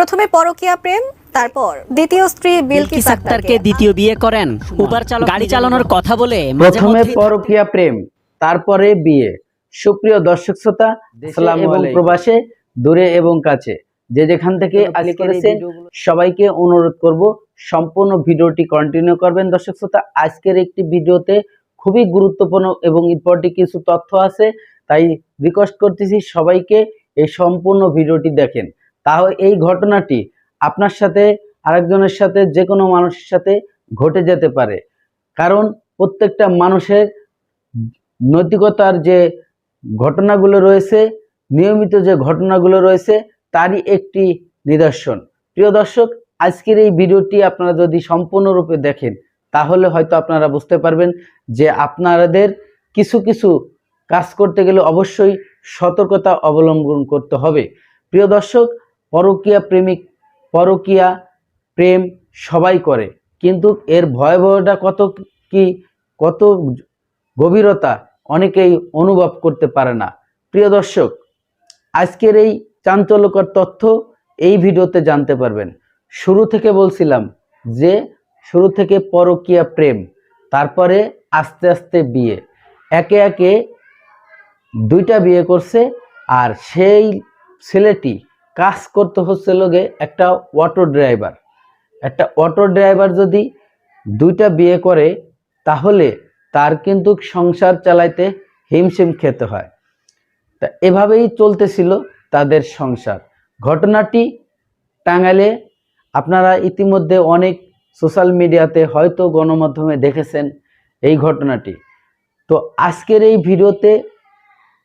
প্রথমে পরকীয়া প্রেম তারপর দ্বিতীয় স্ত্রী বিলকিস আক্তারকে দ্বিতীয় বিয়ে করেন। উবার চালক গাড়ি চালানোর কথা বলে প্রথমে পরকীয়া প্রেম তারপরে বিয়ে। সুপ্রিয় দর্শক শ্রোতা সালাম এবং প্রবাসে দূরে এবং কাছে। যে যেখান থেকে আজকে করেছেন সবাইকে অনুরোধ করব সম্পূর্ণ ভিডিওটি কন্টিনিউ করবেন। দর্শক শ্রোতা আজকের একটি ভিডিওতে খুবই গুরুত্বপূর্ণ এবং ইম্পর্টেন্ট কিছু তথ্য আছে। তাই রিকোয়েস্ট করতেছি সবাইকে এই সম্পূর্ণ ভিডিওটি দেখেন। তাহলে এই ঘটনাটি আপনার সাথে, আরেকজনের সাথে যে কোনো মানুষের সাথে ঘটে যেতে পারে। কারণ প্রত্যেকটা মানুষের নৈতিকতার যে ঘটনাগুলো রয়েছে, নিয়মিত যে ঘটনাগুলো রয়েছে, তারই একটি নিদর্শন। প্রিয় দর্শক, আজকের এই ভিডিওটি আপনারা যদি সম্পূর্ণরূপে দেখেন, তাহলে হয়তো আপনারা বুঝতে পারবেন যে আপনাদের কিছু কিছু কাজ করতে গেলে অবশ্যই সতর্কতা অবলম্বন করতে হবে। প্রিয় দর্শক পরকীয়া প্রেমিক, পরকীয়া প্রেম সবাই করে। কিন্তু এর ভয়াবহতা কত কি, কত গভীরতা অনেকেই অনুভব করতে পারে না। প্রিয় দর্শক, আজকের এই চাঞ্চল্যকর তথ্য এই ভিডিওতে জানতে পারবেন। শুরু থেকে বলছিলাম যে, শুরু থেকে পরকীয়া প্রেম, তারপরে আস্তে আস্তে বিয়ে। একে একে দুইটা বিয়ে করছে আর সেই ছেলেটি কাজ করতে হচ্ছে লোকে একটা অটো ড্রাইভার একটা অটো ড্রাইভার যদি দুইটা বিয়ে করে, তাহলে তার কিন্তু সংসার চালাইতে হিমশিম খেতে হয়। তা এভাবেই চলতেছিল তাদের সংসার। ঘটনাটি টাঙ্গাইলে আপনারা ইতিমধ্যে অনেক সোশ্যাল মিডিয়াতে হয়তো গণমাধ্যমে দেখেছেন এই ঘটনাটি। তো আজকের এই ভিডিওতে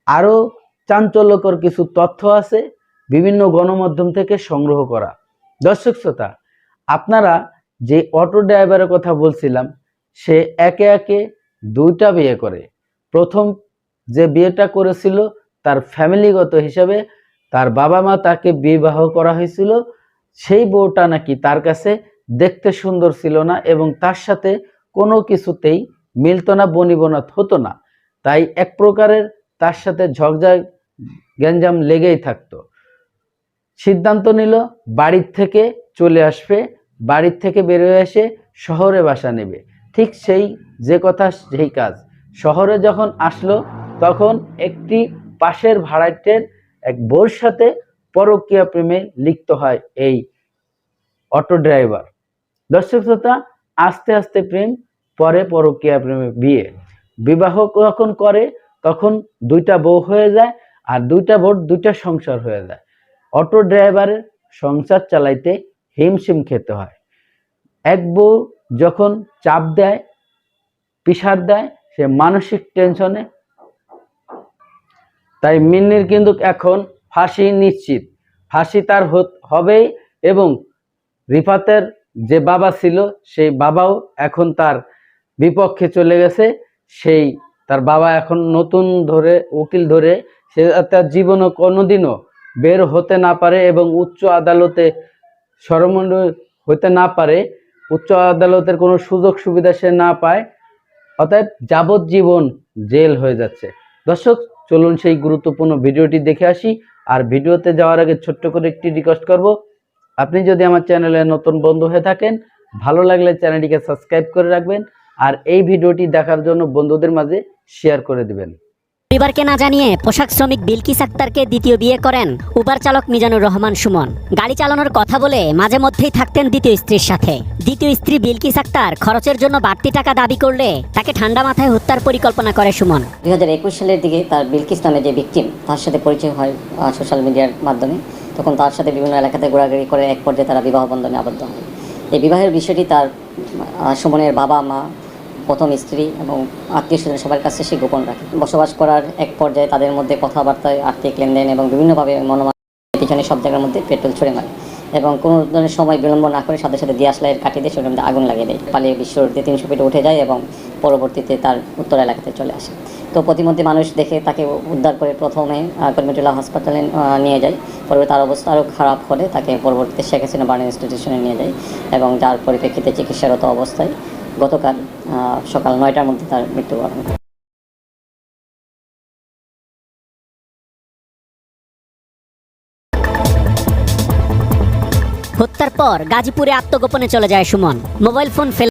আরও চাঞ্চল্যকর কিছু তথ্য আছে। বিভিন্ন গণমাধ্যম থেকে সংগ্রহ করা। দর্শক শ্রোতা, আপনারা যে অটো ড্রাইভারের কথা বলছিলাম, সে একে একে দুইটা বিয়ে করে। প্রথম যে বিয়েটা করেছিল, তার ফ্যামিলিগত হিসাবে তার বাবা মা তাকে বিবাহ করা হয়েছিল। সেই বউটা নাকি তার কাছে দেখতে সুন্দর ছিল না এবং তার সাথে কোনো কিছুতেই মিলতো না বনিবনাথ হতো না। তাই এক প্রকারের তার সাথে ঝগঝাগ, গ্যাঞ্জাম লেগেই থাকতো। সিদ্ধান্ত নিল, বাড়ির থেকে চলে আসবে। বাড়ির থেকে বেরোয় এসে শহরে বাসা নেবে। ঠিক সেই, যে কথা, সেই কাজ। শহরে যখন আসলো, তখন একটি পাশের ভাড়াটের এক বোর সাথে পরকীয়া প্রেমে লিপ্ত হয় এই অটো ড্রাইভার। দর্শক শ্রোতা, আস্তে আস্তে প্রেম, পরে পরকীয়া প্রেমে বিয়ে। বিবাহ যখন করে, তখন দুইটা বউ হয়ে যায়, আর দুইটা বোর দুইটা সংসার হয়ে যায়। অটো ড্রাইভারের সংসার চালাইতে হিমশিম খেতে হয়। এক বউ যখন চাপ দেয়, পিসার দেয়, সে মানসিক টেনশনে তাই মিন্নির কিন্তু এখন ফাঁসি নিশ্চিত। ফাঁসি তার হবেই এবং রিফাতের যে বাবা ছিল, সেই বাবাও এখন তার বিপক্ষে চলে গেছে। সেই তার বাবা এখন নতুন ধরে, উকিল ধরে, সে তার জীবনও কোনোদিনও বের হতে না পারে এবং উচ্চ আদালতে সরমণ্ড হতে না পারে, উচ্চ আদালতের কোনো সুযোগ সুবিধা সে না পায়, অতএব যাবজ্জীবন জেল হয়ে যাচ্ছে। দর্শক, চলুন সেই গুরুত্বপূর্ণ ভিডিওটি দেখে আসি, আর ভিডিওতে যাওয়ার আগে ছোট্ট করে একটি রিকোয়েস্ট করব। আপনি যদি আমার চ্যানেলে নতুন বন্ধু হয়ে থাকেন, ভালো লাগলে চ্যানেলটিকে সাবস্ক্রাইব করে রাখবেন, আর এই ভিডিওটি দেখার জন্য বন্ধুদের মাঝে শেয়ার করে দিবেন। পরিবারকে না জানিয়ে পোশাক শ্রমিক বিলকিস আক্তারকে দ্বিতীয় বিয়ে করেন উবার চালক মিজানুর রহমান সুমন। গাড়ি চালানোর কথা বলে মাঝে মধ্যেই থাকতেন দ্বিতীয় স্ত্রীর সাথে। দ্বিতীয় স্ত্রী বিলকিস আক্তার খরচের জন্য বাড়তি টাকা দাবি করলে তাকে ঠান্ডা মাথায় হত্যার পরিকল্পনা করে সুমন। দুই হাজার একুশ সালের দিকে তার বিলকিস নামে যে ভিকটিম তার সাথে পরিচয় হয় সোশ্যাল মিডিয়ার মাধ্যমে। তখন তার সাথে বিভিন্ন এলাকাতে ঘোরাঘুরি করে এক পর্যায়ে তারা বিবাহ বন্ধনে আবদ্ধ হয়। এই বিবাহের বিষয়টি তার সুমনের বাবা মা প্রথম স্ত্রী এবং আত্মীয় স্বজন সবার কাছে সে গোপন রাখে। বসবাস করার এক পর্যায়ে তাদের মধ্যে কথাবার্তায়, আর্থিক লেনদেন এবং বিভিন্নভাবে মনোমান পিছনে সব জায়গার মধ্যে পেট্রোল ছড়ে মারে এবং কোনো ধরনের সময় বিলম্ব না করে সাথে সাথে দিয়াশ লাইট কাটিয়ে দিয়ে, সেটার মধ্যে আগুন লাগিয়ে দেয়। পালিয়ে বিশ্বরতে তিনশো ফিটে উঠে যায় এবং পরবর্তীতে তার উত্তর এলাকাতে চলে আসে। তো প্রতিমধ্যে মানুষ দেখে তাকে উদ্ধার করে প্রথমে কর্মিটুল্লাহ হাসপাতালে নিয়ে যায়। পরে তার অবস্থা আরও খারাপ হলে তাকে পরবর্তীতে শেখ হাসিনা বার্ন ইনস্টিটিউশনে নিয়ে যায় এবং যার পরিপ্রেক্ষিতে চিকিৎসারত অবস্থায় গতকাল সকাল নয়টার মধ্যে তার মৃত্যুবরণ। হত্যার পর গাজীপুরে আত্মগোপনে চলে যায় সুমন মোবাইল ফোন ফেলে